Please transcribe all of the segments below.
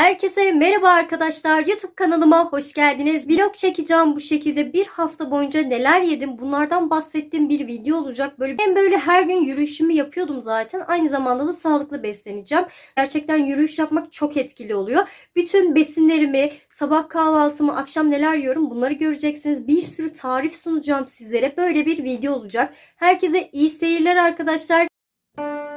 Herkese merhaba arkadaşlar. YouTube kanalıma hoş geldiniz. Vlog çekeceğim bu şekilde. Bir hafta boyunca neler yedim bunlardan bahsettiğim bir video olacak. Böyle hem böyle her gün yürüyüşümü yapıyordum zaten. Aynı zamanda da sağlıklı besleneceğim. Gerçekten yürüyüş yapmak çok etkili oluyor. Bütün besinlerimi, sabah kahvaltımı, akşam neler yiyorum bunları göreceksiniz. Bir sürü tarif sunacağım sizlere. Böyle bir video olacak. Herkese iyi seyirler arkadaşlar. İlk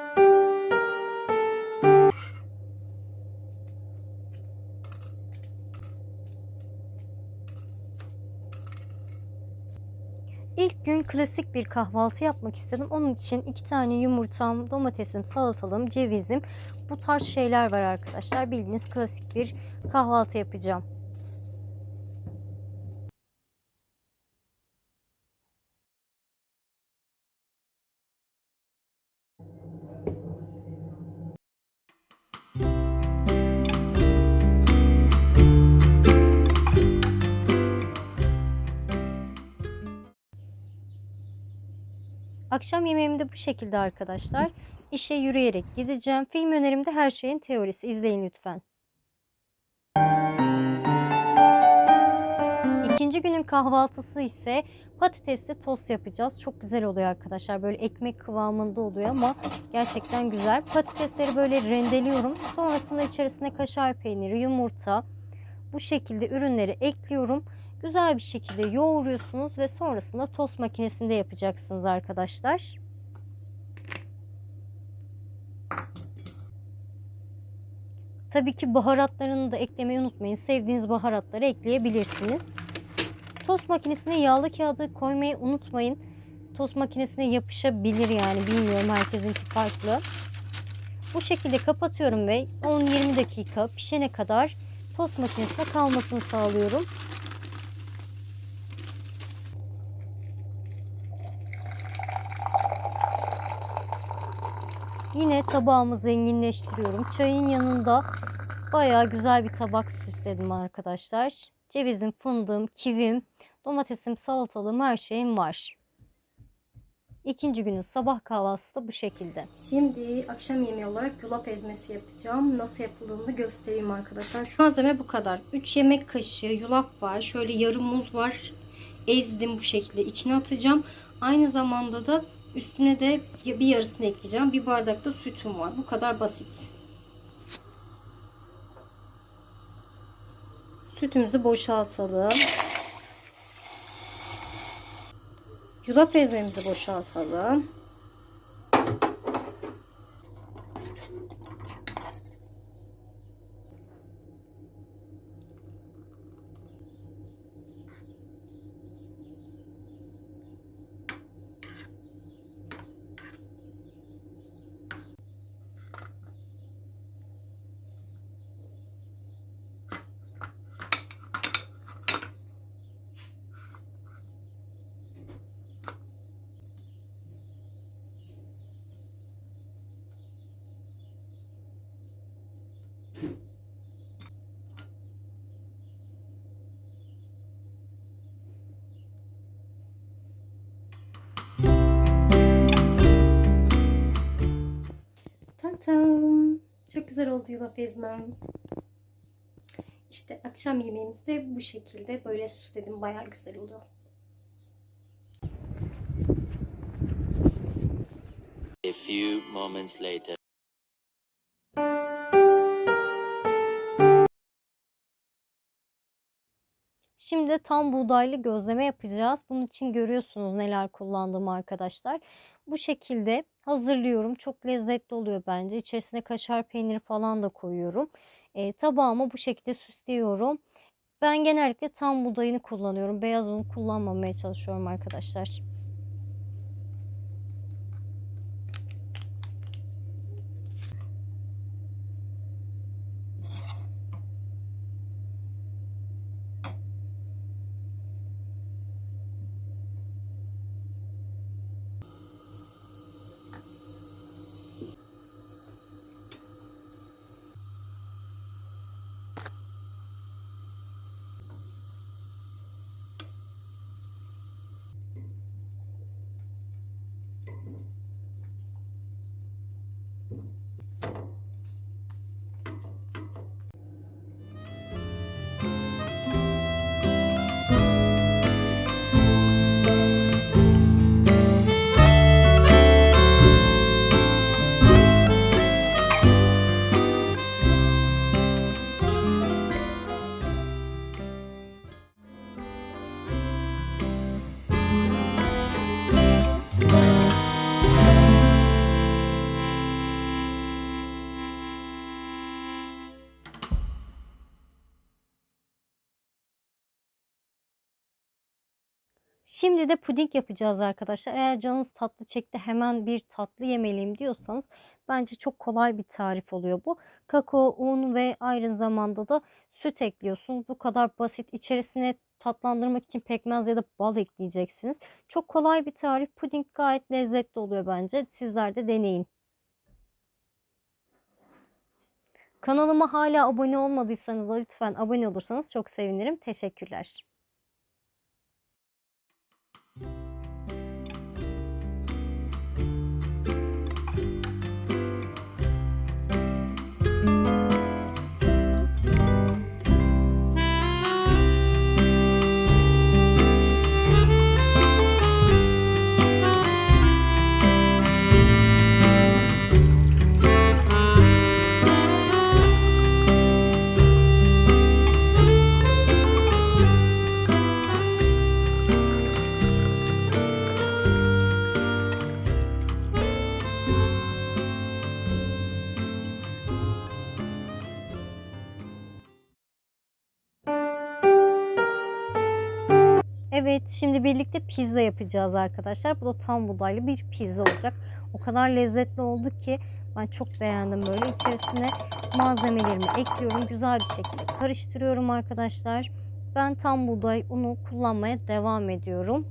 gün klasik bir kahvaltı yapmak istedim. Onun için iki tane yumurtam, domatesim, salatalım, cevizim bu tarz şeyler var arkadaşlar. Bildiğiniz klasik bir kahvaltı yapacağım. Akşam yemeğim de bu şekilde arkadaşlar. İşe yürüyerek gideceğim. Film önerimde her şeyin teorisi. İzleyin lütfen. İkinci günün kahvaltısı ise patatesli tost yapacağız. Çok güzel oluyor arkadaşlar. Böyle ekmek kıvamında oluyor ama gerçekten güzel. Patatesleri böyle rendeliyorum. Sonrasında içerisine kaşar peyniri, yumurta bu şekilde ürünleri ekliyorum. Güzel bir şekilde yoğuruyorsunuz ve sonrasında tost makinesinde yapacaksınız arkadaşlar. Tabii ki baharatlarını da eklemeyi unutmayın. Sevdiğiniz baharatları ekleyebilirsiniz. Tost makinesine yağlı kağıdı koymayı unutmayın. Tost makinesine yapışabilir yani bilmiyorum herkesinki farklı. Bu şekilde kapatıyorum ve 10-20 dakika pişene kadar tost makinesinde kalmasını sağlıyorum. Yine tabağımı zenginleştiriyorum. Çayın yanında baya güzel bir tabak süsledim arkadaşlar. Cevizim, fındığım, kivim, domatesim, salatalığım her şeyim var. İkinci günün sabah kahvaltısı da bu şekilde. Şimdi akşam yemeği olarak yulaf ezmesi yapacağım. Nasıl yapıldığını da göstereyim arkadaşlar. Şu malzeme bu kadar. 3 yemek kaşığı yulaf var. Şöyle yarım muz var. Ezdim bu şekilde. içine atacağım. Aynı zamanda da üstüne de bir yarısını ekleyeceğim. Bir bardak da sütüm var. Bu kadar basit. Sütümüzü boşaltalım. Yulaf ezmemizi boşaltalım. Güzel oldu yulaf ezmem. İşte akşam yemeğimiz de bu şekilde böyle süsledim. Bayağı güzel oluyor. A few moments later. Şimdi tam buğdaylı gözleme yapacağız. Bunun için görüyorsunuz neler kullandığımı arkadaşlar. Bu şekilde hazırlıyorum. Çok lezzetli oluyor bence. İçerisine kaşar peyniri falan da koyuyorum. E, tabağımı bu şekilde süslüyorum. Ben genellikle tam buğdayını kullanıyorum. Beyaz unu kullanmamaya çalışıyorum arkadaşlar. Şimdi de puding yapacağız arkadaşlar. Eğer canınız tatlı çekti hemen bir tatlı yemeliyim diyorsanız bence çok kolay bir tarif oluyor bu. Kakao, un ve aynı zamanda da süt ekliyorsunuz. Bu kadar basit. İçerisine tatlandırmak için pekmez ya da bal ekleyeceksiniz. Çok kolay bir tarif. Puding gayet lezzetli oluyor bence. Sizler de deneyin. Kanalıma hala abone olmadıysanız lütfen abone olursanız çok sevinirim. Teşekkürler. Şimdi birlikte pizza yapacağız arkadaşlar. Bu da tam buğdaylı bir pizza olacak. O kadar lezzetli oldu ki ben çok beğendim böyle. İçerisine malzemelerimi ekliyorum. Güzel bir şekilde karıştırıyorum arkadaşlar. Ben tam buğday unu kullanmaya devam ediyorum.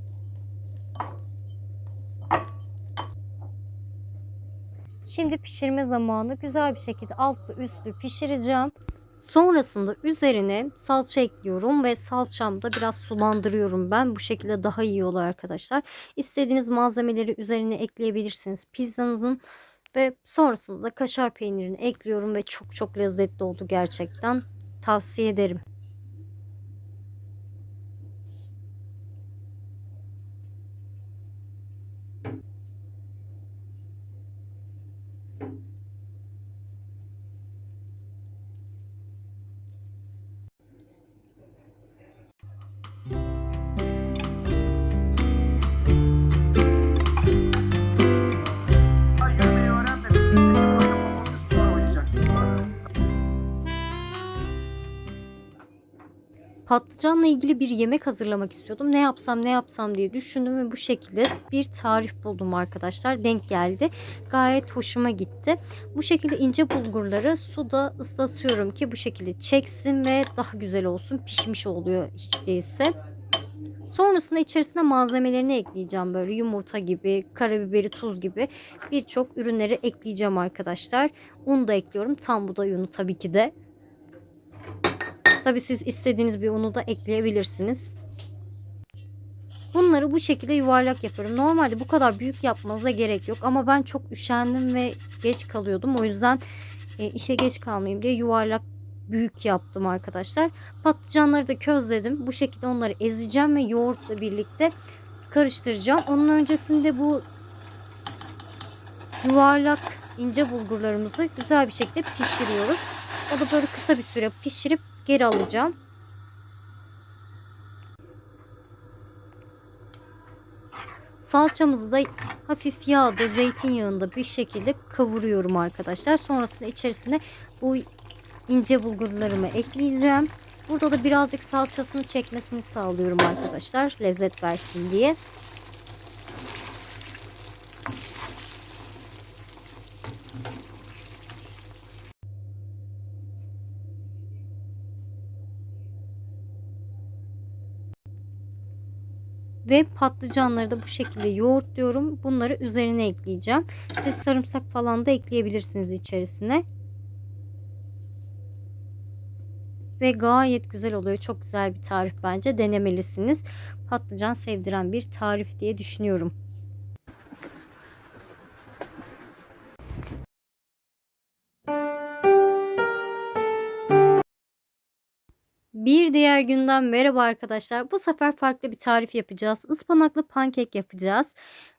Şimdi pişirme zamanı güzel bir şekilde altlı üstlü pişireceğim. Sonrasında üzerine salça ekliyorum ve salçamda biraz sulandırıyorum ben. Bu şekilde daha iyi oluyor arkadaşlar. İstediğiniz malzemeleri üzerine ekleyebilirsiniz pizzanızın. Ve sonrasında da kaşar peynirini ekliyorum ve çok çok lezzetli oldu gerçekten. Tavsiye ederim. Yürümeyi Patlıcanla ilgili bir yemek hazırlamak istiyordum. Ne yapsam ne yapsam diye düşündüm ve bu şekilde bir tarif buldum arkadaşlar. Denk geldi. Gayet hoşuma gitti. Bu şekilde ince bulgurları suda ıslatıyorum ki bu şekilde çeksin ve daha güzel olsun. Pişmiş oluyor hiç değilse. Sonrasında içerisine malzemelerini ekleyeceğim böyle yumurta gibi, karabiberi, tuz gibi birçok ürünleri ekleyeceğim arkadaşlar. Un da ekliyorum. Tam buğday unu tabii ki de. Tabi siz istediğiniz bir unu da ekleyebilirsiniz. Bunları bu şekilde yuvarlak yapıyorum. Normalde bu kadar büyük yapmanıza gerek yok ama ben çok üşendim ve geç kalıyordum. O yüzden e, işe geç kalmayayım diye yuvarlak büyük yaptım arkadaşlar. Patlıcanları da közledim. Bu şekilde onları ezeceğim ve yoğurtla birlikte karıştıracağım. Onun öncesinde bu yuvarlak ince bulgurlarımızı güzel bir şekilde pişiriyoruz. O da böyle kısa bir süre pişirip geri alacağım. Salçamızı da hafif yağda, zeytinyağında bir şekilde kavuruyorum arkadaşlar. Sonrasında içerisine bu ince bulgurlarımı ekleyeceğim. Burada da birazcık salçasını çekmesini sağlıyorum arkadaşlar. Lezzet versin diye. Ve patlıcanları da bu şekilde yoğurtluyorum. Bunları üzerine ekleyeceğim. Siz sarımsak falan da ekleyebilirsiniz içerisine. Ve gayet güzel oluyor. Çok güzel bir tarif bence. Denemelisiniz. Patlıcan sevdiren bir tarif diye düşünüyorum. Bir diğer günden merhaba arkadaşlar. Bu sefer farklı bir tarif yapacağız. Ispanaklı pankek yapacağız.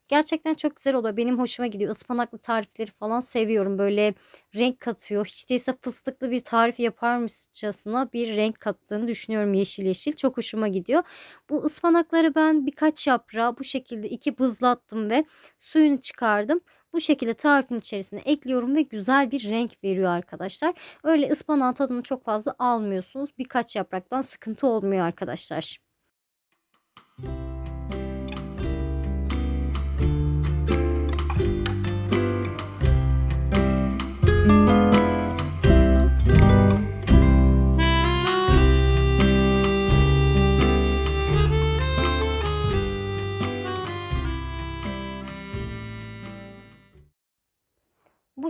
Gerçekten çok güzel oluyor. Benim hoşuma gidiyor. Ispanaklı tarifleri falan seviyorum. Böyle renk katıyor. Hiç değilse fıstıklı bir tarif yaparmışçasına bir renk kattığını düşünüyorum yeşil yeşil. Çok hoşuma gidiyor. Bu ıspanakları ben birkaç yaprağı bu şekilde iki bızlattım ve suyunu çıkardım. Bu şekilde tarifin içerisine ekliyorum ve güzel bir renk veriyor arkadaşlar. Öyle ıspanağın tadını çok fazla almıyorsunuz. Birkaç yapraktan sıkıntı olmuyor arkadaşlar.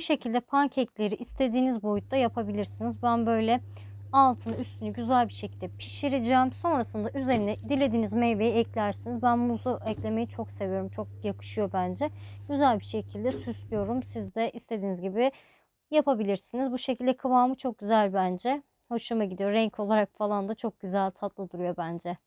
Şekilde pankekleri istediğiniz boyutta yapabilirsiniz. Ben böyle altını üstünü güzel bir şekilde pişireceğim. Sonrasında üzerine dilediğiniz meyveyi eklersiniz. Ben muzu eklemeyi çok seviyorum. Çok yakışıyor bence. Güzel bir şekilde süslüyorum. Siz de istediğiniz gibi yapabilirsiniz. Bu şekilde kıvamı çok güzel bence. Hoşuma gidiyor. Renk olarak falan da çok güzel tatlı duruyor bence.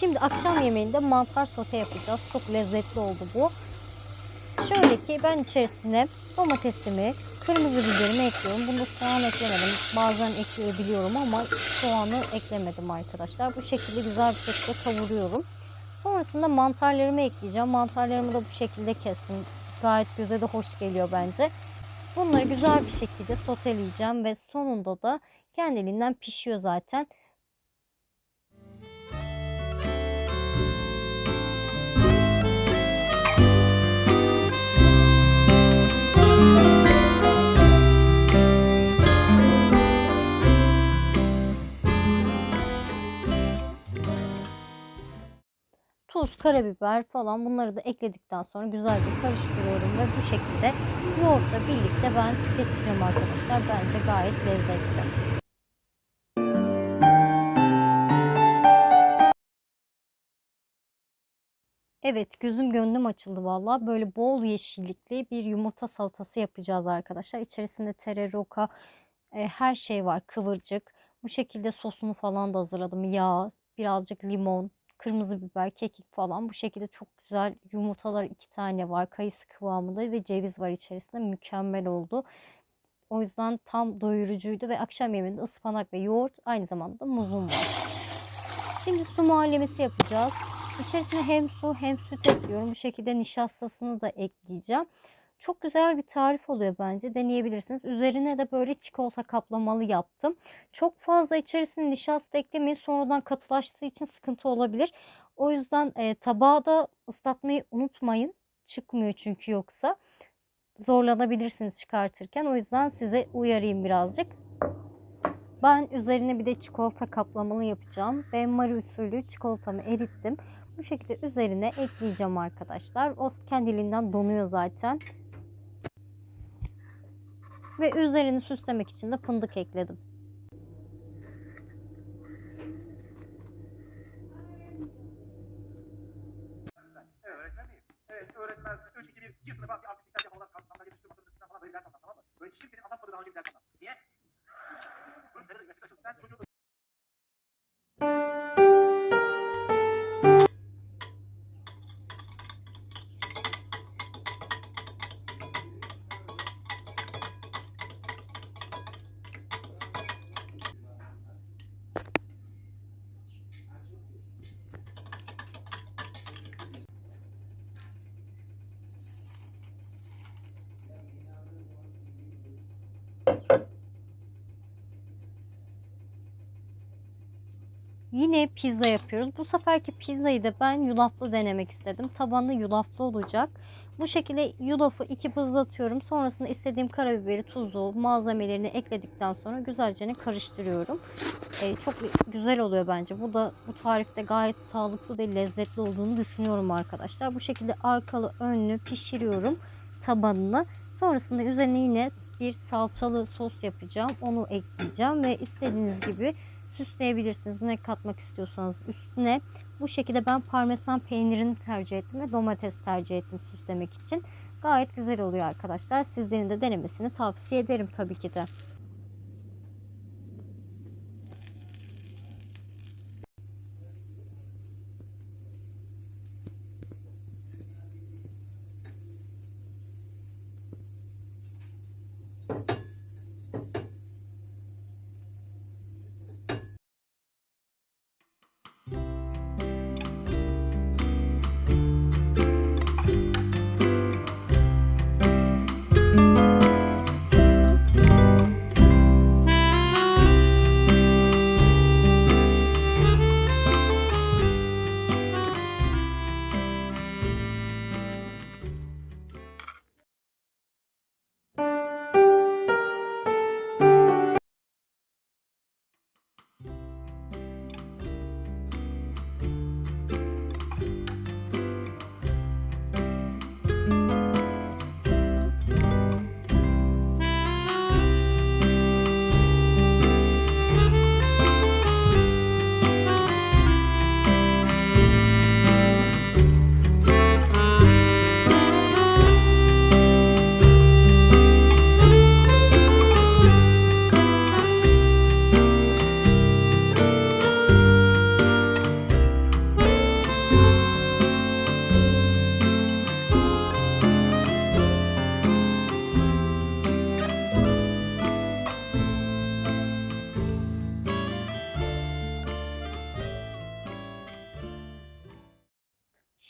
Şimdi akşam yemeğinde mantar sote yapacağız. Çok lezzetli oldu bu. Şöyle ki ben içerisine domatesimi, kırmızı biberimi ekliyorum. Bunda soğan eklemedim. Bazen ekleyebiliyorum ama soğanı eklemedim arkadaşlar. Bu şekilde güzel bir şekilde kavuruyorum. Sonrasında mantarlarımı ekleyeceğim. Mantarlarımı da bu şekilde kestim. Gayet göze de hoş geliyor bence. Bunları güzel bir şekilde soteleyeceğim ve sonunda da kendiliğinden pişiyor zaten. Tuz, karabiber falan bunları da ekledikten sonra güzelce karıştırıyorum ve bu şekilde yoğurtla birlikte ben tüketeceğim arkadaşlar. Bence gayet lezzetli. Evet gözüm gönlüm açıldı valla. Böyle bol yeşillikli bir yumurta salatası yapacağız arkadaşlar. İçerisinde tere, roka, e, her şey var kıvırcık. Bu şekilde sosunu falan da hazırladım. Yağ, birazcık limon, kırmızı biber, kekik falan. Bu şekilde çok güzel yumurtalar iki tane var. Kayısı kıvamında ve ceviz var içerisinde. Mükemmel oldu. O yüzden tam doyurucuydu ve akşam yemeğinde ıspanak ve yoğurt aynı zamanda muzum var. Şimdi su muhallebisi yapacağız. İçerisine hem su hem süt ekliyorum. Bu şekilde nişastasını da ekleyeceğim. Çok güzel bir tarif oluyor bence. Deneyebilirsiniz. Üzerine de böyle çikolata kaplamalı yaptım. Çok fazla içerisine nişasta eklemeyin. Sonradan katılaştığı için sıkıntı olabilir. O yüzden e, tabağı da ıslatmayı unutmayın. Çıkmıyor çünkü yoksa. Zorlanabilirsiniz çıkartırken. O yüzden size uyarayım birazcık. Ben üzerine bir de çikolata kaplamalı yapacağım. Ben Marie usulü çikolatamı erittim. Bu şekilde üzerine ekleyeceğim arkadaşlar. O kendiliğinden donuyor zaten. Ve üzerini süslemek için de fındık ekledim. Yine pizza yapıyoruz. Bu seferki pizzayı da ben yulaflı denemek istedim. Tabanı yulaflı olacak. Bu şekilde yulafı iki bızlatıyorum. Sonrasında istediğim karabiberi, tuzu, malzemelerini ekledikten sonra güzelce karıştırıyorum. Ee, çok güzel oluyor bence. Bu da bu tarifte gayet sağlıklı ve lezzetli olduğunu düşünüyorum arkadaşlar. Bu şekilde arkalı önlü pişiriyorum tabanını. Sonrasında üzerine yine bir salçalı sos yapacağım. Onu ekleyeceğim ve istediğiniz gibi süsleyebilirsiniz. Ne katmak istiyorsanız üstüne. Bu şekilde ben parmesan peynirini tercih ettim ve domates tercih ettim süslemek için. Gayet güzel oluyor arkadaşlar. Sizlerin de denemesini tavsiye ederim tabii ki de.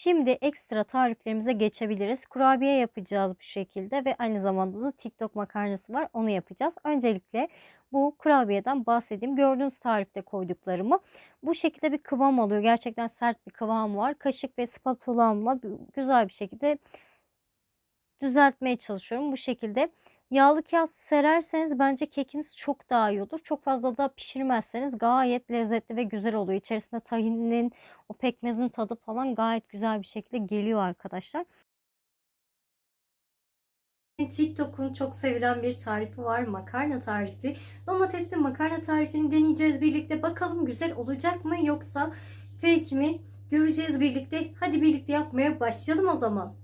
Şimdi ekstra tariflerimize geçebiliriz. Kurabiye yapacağız bu şekilde ve aynı zamanda da TikTok makarnası var. Onu yapacağız. Öncelikle bu kurabiyeden bahsedeyim. Gördüğünüz tarifte koyduklarımı. Bu şekilde bir kıvam alıyor. Gerçekten sert bir kıvam var. Kaşık ve spatulamla güzel bir şekilde düzeltmeye çalışıyorum. Bu şekilde yağlı kağıt sererseniz bence kekiniz çok daha iyi olur. Çok fazla da pişirmezseniz gayet lezzetli ve güzel oluyor. İçerisinde tahinin, o pekmezin tadı falan gayet güzel bir şekilde geliyor arkadaşlar. TikTok'un çok sevilen bir tarifi var. Makarna tarifi. Domatesli makarna tarifini deneyeceğiz birlikte. Bakalım güzel olacak mı yoksa fake mi? Göreceğiz birlikte. Hadi birlikte yapmaya başlayalım o zaman.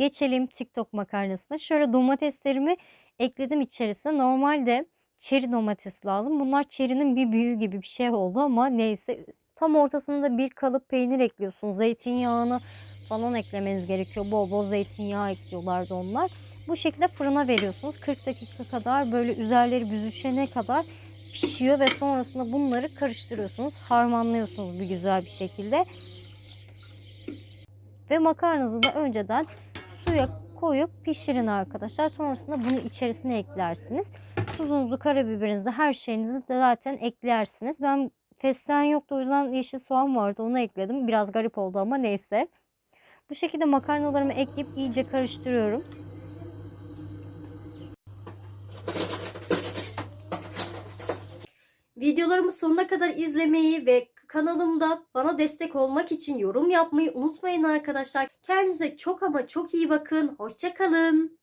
Geçelim TikTok makarnasına. Şöyle domateslerimi ekledim içerisine. Normalde çeri domates lazım. Bunlar çerinin bir büyüğü gibi bir şey oldu ama neyse. Tam ortasına da bir kalıp peynir ekliyorsunuz. Zeytinyağını falan eklemeniz gerekiyor. Bol bol zeytinyağı ekliyorlardı onlar. Bu şekilde fırına veriyorsunuz. 40 dakika kadar böyle üzerleri büzüşene kadar pişiyor ve sonrasında bunları karıştırıyorsunuz. Harmanlıyorsunuz bir güzel bir şekilde. Ve makarnanızı da önceden suya koyup pişirin arkadaşlar. Sonrasında bunu içerisine eklersiniz. Tuzunuzu, karabiberinizi, her şeyinizi de zaten eklersiniz. Ben fesleğen yoktu o yüzden yeşil soğan vardı onu ekledim. Biraz garip oldu ama neyse. Bu şekilde makarnalarımı ekleyip iyice karıştırıyorum. Videolarımı sonuna kadar izlemeyi ve kanalımda bana destek olmak için yorum yapmayı unutmayın arkadaşlar. Kendinize çok ama çok iyi bakın. Hoşçakalın.